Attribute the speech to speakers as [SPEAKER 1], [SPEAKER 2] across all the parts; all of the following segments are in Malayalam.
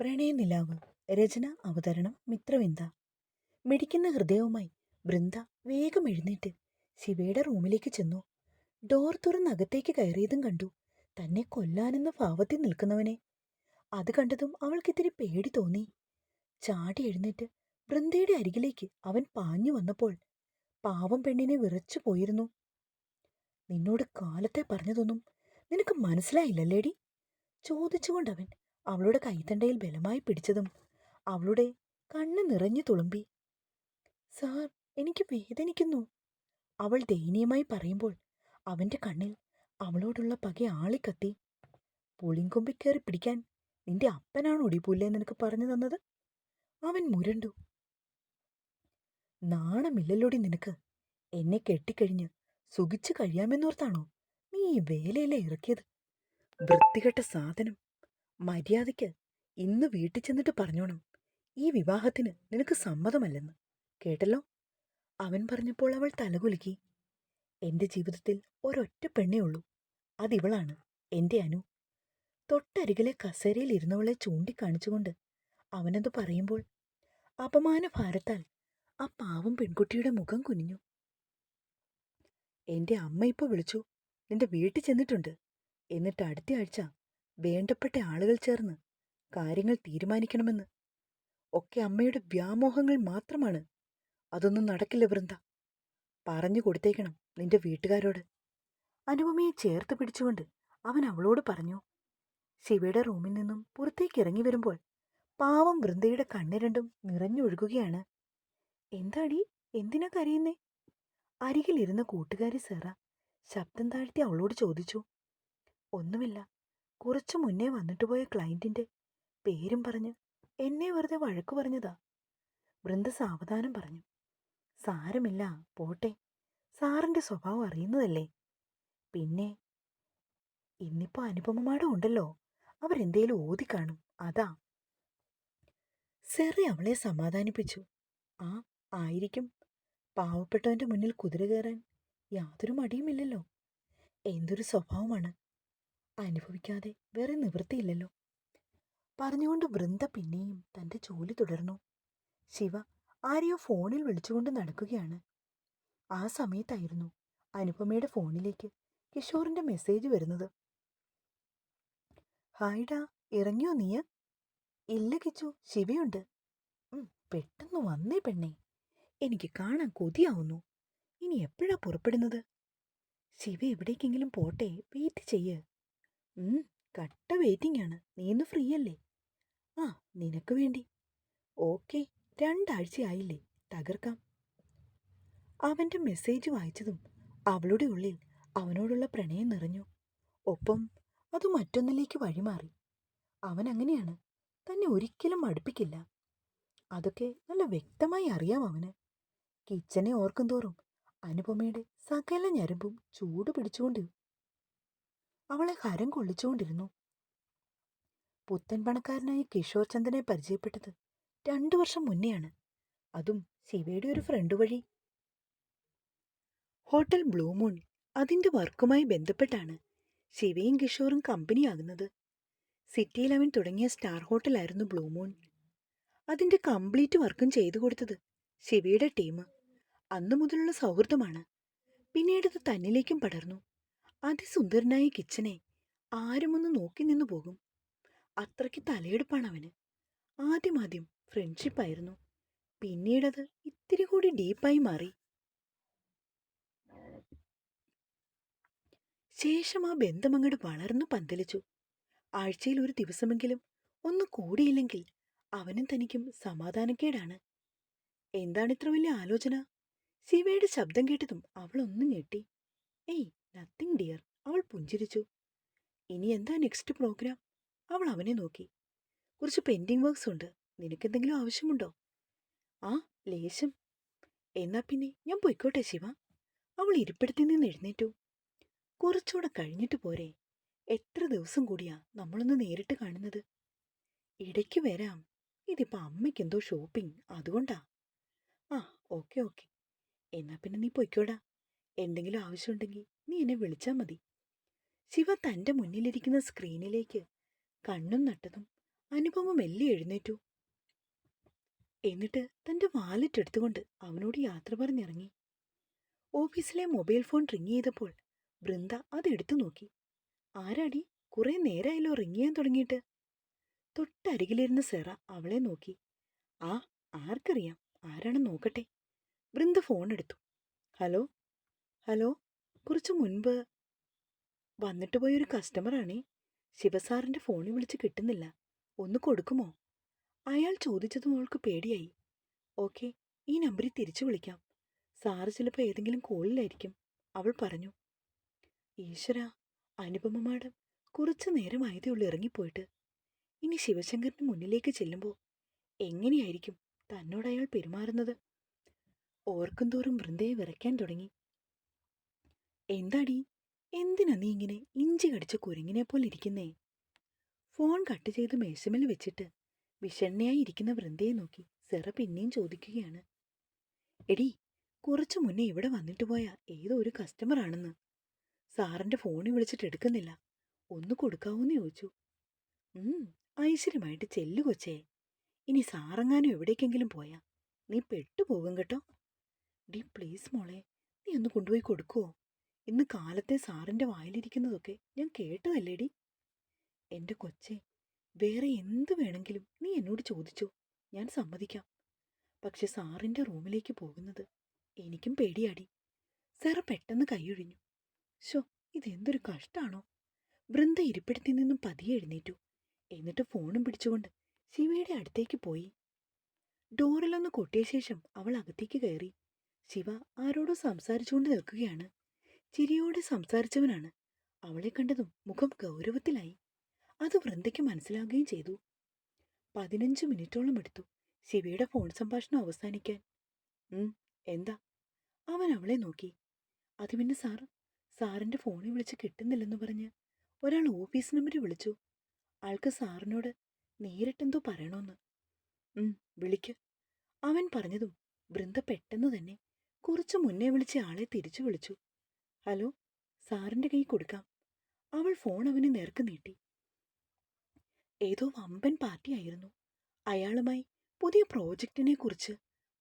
[SPEAKER 1] പ്രണയനിലാവ് രചന അവതരണം മിത്രവിന്ദ. മിടിക്കുന്ന ഹൃദയവുമായി വൃന്ദ വേഗം എഴുന്നേറ്റ് ശിവയുടെ റൂമിലേക്ക് ചെന്നു. ഡോർ തുറന്ന് അകത്തേക്ക് കയറിയതും കണ്ടു. തന്നെ കൊല്ലാനെന്ന ഭാവത്തിൽ നിൽക്കുന്നവനെ. അത് കണ്ടതും അവൾക്കിത്തിരി പേടി തോന്നി. ചാടി എഴുന്നേറ്റ് വൃന്ദയുടെ അരികിലേക്ക് അവൻ പാഞ്ഞു വന്നപ്പോൾ പാവം പെണ്ണിനെ വിറച്ചു പോയിരുന്നു. നിന്നോട് കാലത്തെ പറഞ്ഞതൊന്നും നിനക്ക് മനസ്സിലായില്ലല്ലേടി? ചോദിച്ചുകൊണ്ടവൻ അവളുടെ കൈത്തണ്ടയിൽ ബലമായി പിടിച്ചതും അവളുടെ കണ്ണ് നിറഞ്ഞു തുളുമ്പി. സാർ എനിക്ക് വേദനിക്കുന്നു. അവൾ ദയനീയമായി പറയുമ്പോൾ അവന്റെ കണ്ണിൽ അവളോടുള്ള പക ആളിക്കത്തി. പുളിങ്കൊമ്പി കയറി പിടിക്കാൻ നിന്റെ അപ്പനാണ് ഒടിപ്പൂല്ലേ നിനക്ക് പറഞ്ഞു തന്നത്? അവൻ മുരണ്ടു. നാണമില്ലല്ലോടി നിനക്ക്. എന്നെ കെട്ടിക്കഴിഞ്ഞ് സുഖിച്ചു കഴിയാമെന്നോർത്താണോ നീ ഈ വേലയിലെ ഇറക്കിയത്? വൃത്തികെട്ട സാധനം. മര്യാദയ്ക്ക് ഇന്ന് വീട്ടിൽ ചെന്നിട്ട് പറഞ്ഞോണം. ഈ വിവാഹത്തിന് നിനക്ക് സമ്മതമല്ലെന്ന്. കേട്ടല്ലോ? അവൻ പറഞ്ഞപ്പോൾ അവൾ തലകുലുക്കി. എന്റെ ജീവിതത്തിൽ ഒരൊറ്റ പെണ്ണേ ഉള്ളൂ. അതിവളാണ് എന്റെ അനു. തൊട്ടരികിലെ കസേരയിൽ ഇരുന്നവളെ ചൂണ്ടിക്കാണിച്ചുകൊണ്ട് അവനത് പറയുമ്പോൾ അപമാന ഭാരത്താൽ ആ പാവം പെൺകുട്ടിയുടെ മുഖം കുനിഞ്ഞു. എന്റെ അമ്മ ഇപ്പൊ വിളിച്ചു. നിന്റെ വീട്ടിൽ ചെന്നിട്ടുണ്ട്. എന്നിട്ട് അടുത്ത ആഴ്ച വേണ്ടപ്പെട്ട ആളുകൾ ചേർന്ന് കാര്യങ്ങൾ തീരുമാനിക്കണമെന്ന്. ഒക്കെ അമ്മയുടെ വ്യാമോഹങ്ങൾ മാത്രമാണ്. അതൊന്നും നടക്കില്ല വൃന്ദ. പറഞ്ഞു കൊടുത്തേക്കണം നിന്റെ വീട്ടുകാരോട്. അനുപമയെ ചേർത്ത് പിടിച്ചുകൊണ്ട് അവൻ അവളോട് പറഞ്ഞു ശിവയുടെ റൂമിൽ നിന്നും പുറത്തേക്ക് ഇറങ്ങി വരുമ്പോൾ പാവം വൃന്ദയുടെ കണ്ണ് രണ്ടും നിറഞ്ഞൊഴുകുകയാണ് എന്താടി? എന്തിനാ കരയുന്നേ? അരികിലിരുന്ന കൂട്ടുകാരി സെറ ശബ്ദം താഴ്ത്തി അവളോട് ചോദിച്ചു ഒന്നുമില്ല. കുറച്ചു മുന്നേ വന്നിട്ട് പോയ ക്ലയന്റിന്റെ പേരും പറഞ്ഞ് എന്നെ വെറുതെ വഴക്കു പറഞ്ഞതാ. വൃന്ദ സാവധാനം പറഞ്ഞു. സാരമില്ല പോട്ടെ. സാറിന്റെ സ്വഭാവം അറിയുന്നതല്ലേ. പിന്നെ ഇന്നിപ്പോ അനുപമമാടും ഉണ്ടല്ലോ. അവരെന്തേലും ഓതി കാണും അതാ. സെറി അവളെ സമാധാനിപ്പിച്ചു. ആ ആയിരിക്കും. പാവപ്പെട്ടവന്റെ മുന്നിൽ കുതിര കയറാൻ യാതൊരു മടിയുമില്ലല്ലോ. എന്തൊരു സ്വഭാവമാണ്. അനുഭവിക്കാതെ വേറെ നിവൃത്തിയില്ലല്ലോ. പറഞ്ഞുകൊണ്ട് വൃന്ദ പിന്നെയും തന്റെ ജോലി തുടർന്നു. ശിവ ആരെയോ ഫോണിൽ വിളിച്ചുകൊണ്ട് നടക്കുകയാണ്. ആ സമയത്തായിരുന്നു അനുപമയുടെ ഫോണിലേക്ക് കിഷോറിന്റെ മെസ്സേജ് വരുന്നത്. ഹായ്ഡാ ഇറങ്ങിയോ നീയ ഇല്ല കിച്ചു ശിവയുണ്ട്. പെട്ടെന്ന് വന്നേ പെണ്ണേ. എനിക്ക് കാണാൻ കൊതിയാവുന്നു. ഇനി എപ്പോഴാ പുറപ്പെടുന്നത്? ശിവ എവിടേക്കെങ്കിലും പോട്ടെ വെയിറ്റ് ചെയ്യ്. കട്ട വെയിറ്റിംഗ് ആണ്. നീ ഇന്ന് ഫ്രീ അല്ലേ ആ നിനക്ക് വേണ്ടി. ഓക്കെ രണ്ടാഴ്ചയായില്ലേ തകർക്കാം. അവന്റെ മെസ്സേജ് വായിച്ചതും അവളുടെ ഉള്ളിൽ അവനോടുള്ള പ്രണയം നിറഞ്ഞു. ഒപ്പം അത് മറ്റൊന്നിലേക്ക് വഴിമാറി. അവൻ അങ്ങനെയാണ് തന്നെ ഒരിക്കലും മടുപ്പിക്കില്ല. അതൊക്കെ നല്ല വ്യക്തമായി അറിയാം അവന്. കിച്ചനെ ഓർക്കും തോറും അനുപമയുടെ സകല ഞരമ്പും ചൂട് പിടിച്ചുകൊണ്ട് അവളെ ഹരം കൊള്ളിച്ചുകൊണ്ടിരുന്നു. പുത്തൻ പണക്കാരനായ കിഷോർ ചന്ദനെ പരിചയപ്പെട്ടത് രണ്ടു വർഷം മുന്നെയാണ്. അതും ശിവയുടെ ഒരു ഫ്രണ്ട് വഴി. ഹോട്ടൽ ബ്ലൂമൂൺ അതിന്റെ വർക്കുമായി ബന്ധപ്പെട്ടാണ് ശിവയും കിഷോറും കമ്പനിയാകുന്നത് സിറ്റിയിൽ അവൻ തുടങ്ങിയ സ്റ്റാർ ഹോട്ടലായിരുന്നു ബ്ലൂമൂൺ അതിന്റെ കംപ്ലീറ്റ് വർക്കും ചെയ്തു കൊടുത്തത് ശിവയുടെ ടീം. അന്നു മുതലുള്ള സൗഹൃദമാണ്. പിന്നീടത് തന്നിലേക്കും പടർന്നു. അതിസുന്ദരനായ കിച്ചനെ ആരുമൊന്ന് നോക്കി നിന്നു പോകും. അത്രയ്ക്ക് തലയെടുപ്പാണ് അവന്. ആദ്യമാദ്യം ഫ്രണ്ട്ഷിപ്പായിരുന്നു പിന്നീടത് ഇത്തിരി കൂടി ഡീപ്പായി മാറി. ശേഷം ആ ബന്ധം അങ്ങോട്ട് വളർന്നു പന്തലിച്ചു. ആഴ്ചയിൽ ഒരു ദിവസമെങ്കിലും ഒന്ന് കൂടിയില്ലെങ്കിൽ അവനും തനിക്കും സമാധാനക്കേടാണ്. എന്താണ് ഇത്ര വലിയ ആലോചന? ശിവയുടെ ശബ്ദം കേട്ടതും അവളൊന്നും ഞെട്ടി. ഏയ് നത്തിങ് ഡിയർ അവൾ പുഞ്ചിരിച്ചു. ഇനി എന്താ നെക്സ്റ്റ് പ്രോഗ്രാം അവൾ അവനെ നോക്കി. കുറച്ച് പെൻഡിങ് വർക്ക്സ് ഉണ്ട്. നിനക്കെന്തെങ്കിലും ആവശ്യമുണ്ടോ? ആ ലേശം. എന്നാ പിന്നെ ഞാൻ പൊയ്ക്കോട്ടെ ശിവ. അവൾ ഇരിപ്പിടത്തിൽ നിന്ന് എഴുന്നേറ്റു. കുറച്ചുകൂടെ കഴിഞ്ഞിട്ട് പോരെ. എത്ര ദിവസം കൂടിയാ നമ്മളൊന്ന് നേരിട്ട് കാണുന്നത്? ഇടയ്ക്ക് വരാം. ഇതിപ്പോ അമ്മയ്ക്കെന്തോ ഷോപ്പിംഗ് അതുകൊണ്ടാ. ആ ഓക്കെ ഓക്കെ. എന്നാ പിന്നെ നീ പൊയ്ക്കോടാ. എന്തെങ്കിലും ആവശ്യമുണ്ടെങ്കിൽ നീ എന്നെ വിളിച്ചാൽ മതി. ശിവ തന്റെ മുന്നിലിരിക്കുന്ന സ്ക്രീനിലേക്ക് കണ്ണും നട്ടതും അനുപമ മെല്ലെ എഴുന്നേറ്റു. എന്നിട്ട് തന്റെ വാലറ്റ് എടുത്തുകൊണ്ട് അവനോട് യാത്ര പറഞ്ഞിറങ്ങി. ഓഫീസിലെ മൊബൈൽ ഫോൺ റിങ് ചെയ്തപ്പോൾ വൃന്ദ അത് എടുത്തു നോക്കി. ആരാടി? കുറെ നേരമായല്ലോ റിങ് ചെയ്യാൻ തുടങ്ങിയിട്ട്. തൊട്ടരികിലിരുന്ന സെറ അവളെ നോക്കി. ആ ആർക്കറിയാം. ആരാണെന്ന് നോക്കട്ടെ. വൃന്ദ ഫോൺ എടുത്തു. ഹലോ? ഹലോ കുറച്ചു മുൻപ് വന്നിട്ട് പോയൊരു കസ്റ്റമറാണേ. ശിവസാറിന്റെ ഫോണിൽ വിളിച്ച് കിട്ടുന്നില്ല. ഒന്ന് കൊടുക്കുമോ? അയാൾ ചോദിച്ചതും അവൾക്ക് പേടിയായി. ഓക്കെ ഈ നമ്പറിൽ തിരിച്ചു വിളിക്കാം. സാറ് ചിലപ്പോൾ ഏതെങ്കിലും കോളിലായിരിക്കും. അവൾ പറഞ്ഞു. ഈശ്വര അനുപമ മാഡം നേരം നേരമായതേ ഉള്ളൂ ഇറങ്ങിപ്പോയിട്ട്. ഇനി ശിവശങ്കറിന് മുന്നിലേക്ക് ചെല്ലുമ്പോൾ എങ്ങനെയായിരിക്കും തന്നോട് അയാൾ പെരുമാറുന്നത്? ഓർക്കും തോറും വൃന്ദയെ വിറയ്ക്കാൻ തുടങ്ങി. എന്താടി? എന്തിനാ നീ ഇങ്ങനെ ഇഞ്ചി കടിച്ച കുരങ്ങിനെ പോലെ ഇരിക്കുന്നേ? ഫോൺ കട്ട് ചെയ്ത് മേശമേൽ വെച്ചിട്ട് വിഷണ്ണയായി ഇരിക്കുന്ന വൃന്ദയെ നോക്കി സെറ പിന്നെയും ചോദിക്കുകയാണ്. എടി കുറച്ചു മുന്നേ ഇവിടെ വന്നിട്ട് പോയ ഏതോ ഒരു കസ്റ്റമർ ആണെന്ന്. സാറിന്റെ ഫോണിൽ വിളിച്ചിട്ട് എടുക്കുന്നില്ല. ഒന്ന് കൊടുക്കാവോന്ന് ചോദിച്ചു. ഉം ഐശ്വര്യമായിട്ട് ചെല്ലു കൊച്ചേ. ഇനി സാറങ്ങാനും എവിടേക്കെങ്കിലും പോയാ? നീ പെട്ടുപോകും കേട്ടോ. ഡി പ്ലീസ് മോളെ നീ ഒന്ന് കൊണ്ടുപോയി കൊടുക്കുവോ? ഇന്ന് കാലത്തെ സാറിന്റെ വായിലിരിക്കുന്നതൊക്കെ ഞാൻ കേട്ടതല്ലേടി? എന്റെ കൊച്ചെ വേറെ എന്ത് വേണമെങ്കിലും നീ എന്നോട് ചോദിച്ചോ. ഞാൻ സമ്മതിക്കാം. പക്ഷെ സാറിന്റെ റൂമിലേക്ക് പോകുന്നത് എനിക്കും പേടിയാടി. സാറ് പെട്ടെന്ന് കൈയൊഴിഞ്ഞു. ഷോ ഇതെന്തൊരു കഷ്ടാണോ. വൃന്ദ ഇരിപ്പിടത്തിൽ നിന്നും പതിയെ എഴുന്നേറ്റു. എന്നിട്ട് ഫോണും പിടിച്ചുകൊണ്ട് ശിവയുടെ അടുത്തേക്ക് പോയി. ഡോറിലൊന്ന് കൊട്ടിയ ശേഷം അവൾ അകത്തേക്ക് കയറി. ശിവ ആരോടോ സംസാരിച്ചുകൊണ്ട് നിൽക്കുകയാണ്. ചിരിയോടെ സംസാരിച്ചവനാണ്. അവളെ കണ്ടതും മുഖം ഗൗരവത്തിലായി. അത് വൃന്ദയ്ക്ക് മനസ്സിലാകുകയും ചെയ്തു. പതിനഞ്ച് മിനിറ്റോളം എടുത്തു ശിവയുടെ ഫോൺ സംഭാഷണം അവസാനിക്കാൻ. എന്താ? അവൻ അവളെ നോക്കി. അത് പിന്നെ സാർ സാറിന്റെ ഫോണിൽ വിളിച്ച് കിട്ടുന്നില്ലെന്ന് പറഞ്ഞ് ഒരാൾ ഓഫീസ് നമ്പർ വിളിച്ചു. ആൾക്ക് സാറിനോട് നേരിട്ടെന്തോ പറയണോന്ന്. ഉം വിളിക്ക്. അവൻ പറഞ്ഞതും വൃന്ദ പെട്ടെന്ന് തന്നെ കുറച്ചു മുന്നേ വിളിച്ച ആളെ തിരിച്ചു വിളിച്ചു. ഹലോ സാറിന്റെ കൈ കൊടുക്കാം. അവൾ ഫോൺ അവന് നേർക്ക് നീട്ടി. ഏതോ വമ്പൻ പാർട്ടിയായിരുന്നു. അയാളുമായി പുതിയ പ്രോജക്റ്റിനെ കുറിച്ച്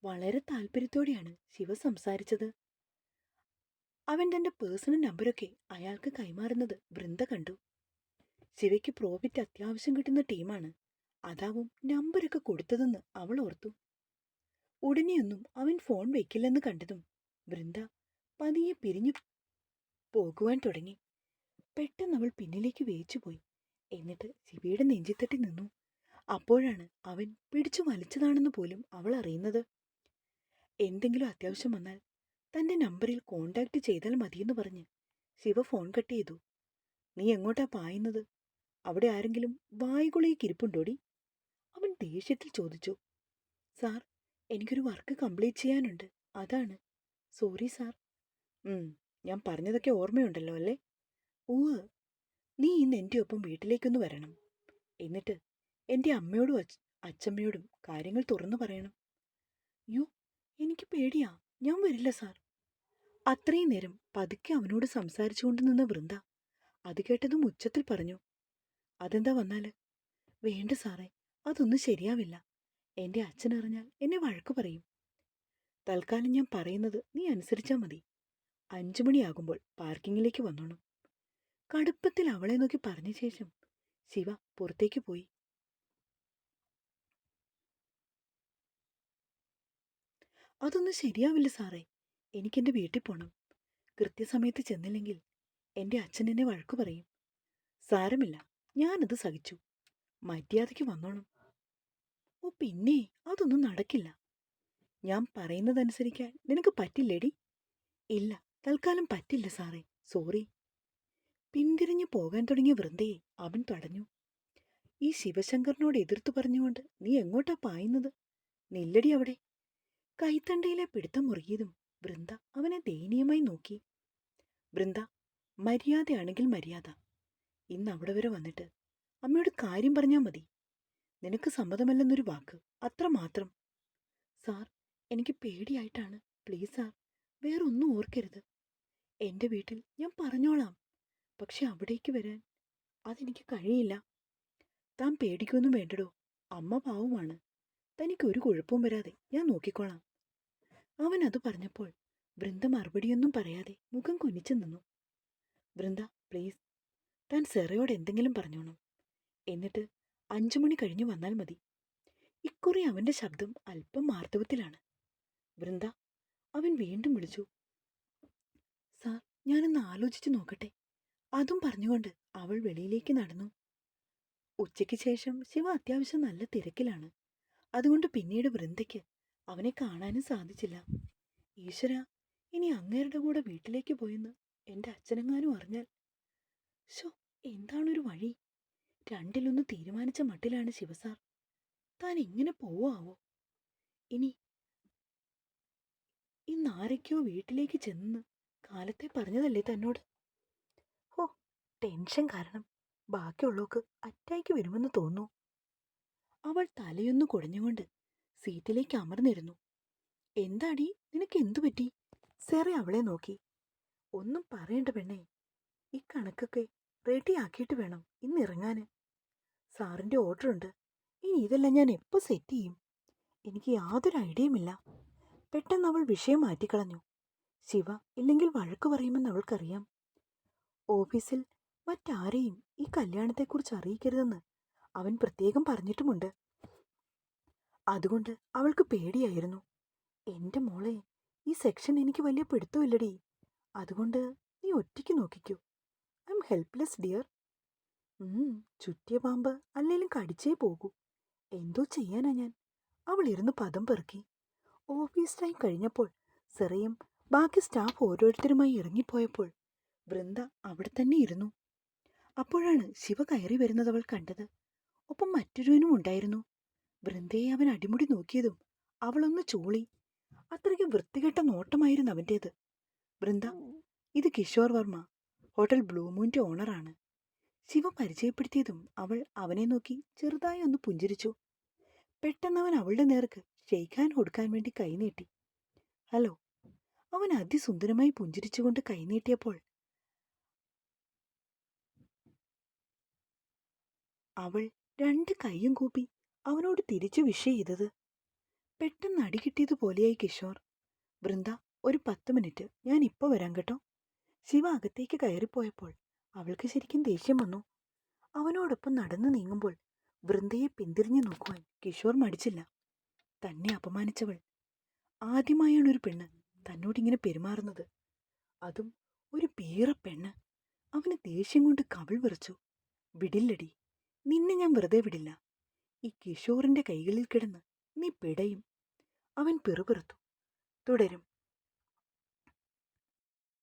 [SPEAKER 1] വളരെ താല്പര്യത്തോടെയാണ് ശിവ സംസാരിച്ചത്. അവൻ തന്റെ പേഴ്സണൽ നമ്പരൊക്കെ അയാൾക്ക് കൈമാറുന്നത് വൃന്ദ കണ്ടു. ശിവയ്ക്ക് പ്രോഫിറ്റ് അത്യാവശ്യം കിട്ടുന്ന ടീമാണ്. അതാവും നമ്പരൊക്കെ കൊടുത്തതെന്ന് അവൾ ഓർത്തു. ഉടനെയൊന്നും അവൻ ഫോൺ വെക്കില്ലെന്ന് കണ്ടതും വൃന്ദ പതിയെ പിരിഞ്ഞു പോകുവാൻ തുടങ്ങി. പെട്ടെന്ന് അവൾ പിന്നിലേക്ക് വേച്ചുപോയി എന്നിട്ട് ശിവയുടെ നെഞ്ചിത്തട്ടി നിന്നു. അപ്പോഴാണ് അവൻ പിടിച്ചു വലിച്ചതാണെന്ന് പോലും അവൾ അറിയുന്നത്. എന്തെങ്കിലും അത്യാവശ്യം വന്നാൽ തന്റെ നമ്പറിൽ കോണ്ടാക്ട് ചെയ്താൽ മതിയെന്ന് പറഞ്ഞ് ശിവ ഫോൺ കട്ട് ചെയ്തു. നീ എങ്ങോട്ടാ പായുന്നത്? അവിടെ ആരെങ്കിലും വായുകുളയ്ക്ക് ഇരിപ്പുണ്ടോടി? അവൻ ദേഷ്യത്തിൽ ചോദിച്ചു. സാർ എനിക്കൊരു വർക്ക് കംപ്ലീറ്റ് ചെയ്യാനുണ്ട്. അതാണ്. Sorry sir. ഞാൻ പറഞ്ഞതൊക്കെ ഓർമ്മയുണ്ടല്ലോ അല്ലേ? ഊവ് നീ ഇന്ന് എന്റെ ഒപ്പം വീട്ടിലേക്കൊന്ന് വരണം. എന്നിട്ട് എന്റെ അമ്മയോടും അച്ഛ അച്ഛമ്മയോടും കാര്യങ്ങൾ തുറന്നു പറയണം. യോ എനിക്ക് പേടിയാ. ഞാൻ വരില്ല സാർ. അത്രയും നേരം പതുക്കെ അവനോട് സംസാരിച്ചുകൊണ്ട് നിന്ന വൃന്ദ അത് കേട്ടതും ഉച്ചത്തിൽ പറഞ്ഞു. അതെന്താ വന്നാൽ? വേണ്ട സാറേ അതൊന്നും ശരിയാവില്ല. എന്റെ അച്ഛൻ അറിഞ്ഞാൽ എന്നെ വഴക്കു പറയും. തൽക്കാലം ഞാൻ പറയുന്നത് നീ അനുസരിച്ചാൽ മതി. അഞ്ചു മണിയാകുമ്പോൾ പാർക്കിങ്ങിലേക്ക് വന്നോണം. കടുപ്പത്തിൽ അവളെ നോക്കി പറഞ്ഞ ശേഷം ശിവ പുറത്തേക്ക് പോയി. അതൊന്നും ശരിയാവില്ല സാറേ. എനിക്കെന്റെ വീട്ടിൽ പോണം. കൃത്യസമയത്ത് ചെന്നില്ലെങ്കിൽ എന്റെ അച്ഛൻ എന്നെ വഴക്കു പറയും. സാരമില്ല. ഞാനത് സഹിച്ചു. മര്യാദയ്ക്ക് വന്നോണം. ഓ പിന്നെ അതൊന്നും നടക്കില്ല. ഞാൻ പറയുന്നതനുസരിക്കാൻ നിനക്ക് പറ്റില്ലേടി? ഇല്ല. തൽക്കാലം പറ്റില്ല സാറേ. സോറി. പിന്തിരിഞ്ഞു പോകാൻ തുടങ്ങിയ വൃന്ദയെ അവൻ തടഞ്ഞു. ഈ ശിവശങ്കറിനോട് എതിർത്തു പറഞ്ഞുകൊണ്ട് നീ എങ്ങോട്ടാ പായുന്നത്? നെല്ലടി അവിടെ. കൈത്തണ്ടയിലെ പിടുത്തം മുറുകിയതും വൃന്ദ അവനെ ദയനീയമായി നോക്കി. വൃന്ദ മര്യാദയാണെങ്കിൽ മര്യാദ. ഇന്ന് അവിടെ വരെ വന്നിട്ട് അമ്മയോട് കാര്യം പറഞ്ഞാൽ മതി. നിനക്ക് സമ്മതമല്ലെന്നൊരു വാക്ക്. അത്ര മാത്രം. സാർ എനിക്ക് പേടിയായിട്ടാണ്. പ്ലീസ് സാർ വേറൊന്നും ഓർക്കരുത്. എന്റെ വീട്ടിൽ ഞാൻ പറഞ്ഞോളാം. പക്ഷെ അവിടേക്ക് വരാൻ അതെനിക്ക് കഴിയില്ല. താൻ പേടിക്കൊന്നും വേണ്ടടോ. അമ്മ പാവമാണ്. തനിക്ക് ഒരു കുഴപ്പവും വരാതെ ഞാൻ നോക്കിക്കോളാം. അവൻ അത് പറഞ്ഞപ്പോൾ വൃന്ദ മറുപടിയൊന്നും പറയാതെ മുഖം കുനിച്ചു നിന്നു. വൃന്ദ പ്ലീസ് താൻ സെറയോട് എന്തെങ്കിലും പറഞ്ഞോണം. എന്നിട്ട് അഞ്ചു മണി കഴിഞ്ഞു വന്നാൽ മതി. ഇക്കുറി അവന്റെ ശബ്ദം അല്പം മാർദ്ദവത്തിലാണ് വൃന്ദ അവൻ വീണ്ടും വിളിച്ചു. ഞാനൊന്ന് ആലോചിച്ചു നോക്കട്ടെ. അതും പറഞ്ഞുകൊണ്ട് അവൾ വെളിയിലേക്ക് നടന്നു. ഉച്ചയ്ക്ക് ശേഷം ശിവ അത്യാവശ്യം നല്ല തിരക്കിലാണ്. അതുകൊണ്ട് പിന്നീട് വൃന്ദയ്ക്ക് അവനെ കാണാനും സാധിച്ചില്ല. ഈശ്വര ഇനി അങ്ങേരുടെ കൂടെ വീട്ടിലേക്ക് പോയെന്ന് എന്റെ അച്ഛനെങ്ങാനും അറിഞ്ഞാൽ. ശോ എന്താണൊരു വഴി? രണ്ടിലൊന്ന് തീരുമാനിച്ച മട്ടിലാണ് ശിവസാർ താൻ എങ്ങനെ പോവാവോ? ഇനി ഇന്നാരൊക്കെയോ വീട്ടിലേക്ക് ചെന്ന് കാലത്തെ പറഞ്ഞതല്ലേ തന്നോട്? ഓ ടെൻഷൻ കാരണം ബാക്കിയുള്ളവർക്ക് അറ്റാക്ക് വരുമെന്ന് തോന്നു അവൾ തലയൊന്ന് കുടഞ്ഞുകൊണ്ട് സീറ്റിലേക്ക് അമർന്നിരുന്നു. എന്താടി നിനക്ക് എന്തു പറ്റി? സെറി അവളെ നോക്കി. ഒന്നും പറയേണ്ട പെണ്ണേ ഈ കണക്കൊക്കെ റെഡിയാക്കിയിട്ട് വേണം ഇന്ന് സാറിന്റെ ഓർഡർ ഉണ്ട്. ഇനി ഇതെല്ലാം ഞാൻ എപ്പോൾ സെറ്റ് ചെയ്യും? എനിക്ക് യാതൊരു ഐഡിയയുമില്ല പെട്ടെന്ന് അവൾ വിഷയം മാറ്റിക്കളഞ്ഞു. ശിവ ഇല്ലെങ്കിൽ വഴക്ക് പറയുമെന്ന് അവൾക്കറിയാം. ഓഫീസിൽ മറ്റാരെയും ഈ കല്യാണത്തെക്കുറിച്ച് അറിയിക്കരുതെന്ന് അവൻ പ്രത്യേകം പറഞ്ഞിട്ടുമുണ്ട്. അതുകൊണ്ട് അവൾക്ക് പേടിയായിരുന്നു. എന്റെ മോളെ ഈ സെക്ഷൻ എനിക്ക് വലിയ പിടുത്തമില്ലടി. അതുകൊണ്ട് നീ ഒറ്റയ്ക്ക് നോക്കിക്കൂ. I'm helpless dear. ചുറ്റിയ പാമ്പ് അല്ലെങ്കിലും കടിച്ചേ പോകൂ. എന്തോ ചെയ്യാനാ ഞാൻ? അവൾ ഇരുന്ന് പദം പെറുക്കി. ഓഫീസ് ടൈം കഴിഞ്ഞപ്പോൾ സെറയും ബാക്കി സ്റ്റാഫ് ഓരോരുത്തരുമായി ഇറങ്ങിപ്പോയപ്പോൾ വൃന്ദ അവിടെ തന്നെ ഇരുന്നു. അപ്പോഴാണ് ശിവ കയറി വരുന്നത് അവൾ കണ്ടത്. ഒപ്പം മറ്റൊരുവനും ഉണ്ടായിരുന്നു. വൃന്ദയെ അവൻ അടിമുടി നോക്കിയതും അവളൊന്ന് ചൂളി. അത്രയ്ക്ക് വൃത്തികെട്ട നോട്ടമായിരുന്നു അവന്റേത്. വൃന്ദ ഇത് കിഷോർ വർമ്മ ഹോട്ടൽ ബ്ലൂമൂന്റെ ഓണറാണ്. ശിവ പരിചയപ്പെടുത്തിയതും അവൾ അവനെ നോക്കി ചെറുതായി ഒന്ന് പുഞ്ചിരിച്ചു. പെട്ടെന്ന് അവൻ അവളുടെ നേർക്ക് ഷെയ്ഖാൻ കൊടുക്കാൻ വേണ്ടി കൈനീട്ടി ഹലോ അവൻ അതിസുന്ദരമായി പുഞ്ചിരിച്ചുകൊണ്ട് കൈനീട്ടിയപ്പോൾ അവൾ രണ്ട് കൈയും കൂപ്പി അവനോട് തിരിച്ചു വിഷ് ചെയ്തത്. പെട്ടെന്ന് അടികിട്ടിയതുപോലെയായി കിഷോർ. വൃന്ദ ഒരു പത്ത് മിനിറ്റ്. ഞാൻ ഇപ്പോൾ വരാം കേട്ടോ. ശിവ അകത്തേക്ക് കയറിപ്പോയപ്പോൾ അവൾക്ക് ശരിക്കും ദേഷ്യം വന്നു. അവനോടൊപ്പം നടന്നു നീങ്ങുമ്പോൾ വൃന്ദയെ പിന്തിരിഞ്ഞു നോക്കുവാൻ കിഷോർ മടിച്ചില്ല. തന്നെ അപമാനിച്ചവൾ. ആദ്യമായാണ് ഒരു പെണ്ണ് തന്നോടിങ്ങനെ പെരുമാറുന്നത്. അതും ഒരു പീറ പെണ്ണ്. അവന് ദേഷ്യം കൊണ്ട് കവിൾ വിറച്ചു. വിടില്ലടി നിന്നെ ഞാൻ വെറുതെ വിടില്ല. ഈ കിഷോറിന്റെ കൈകളിൽ കിടന്ന് നീ പിടയും. അവൻ പിറുപിറുത്തു. തുടരും.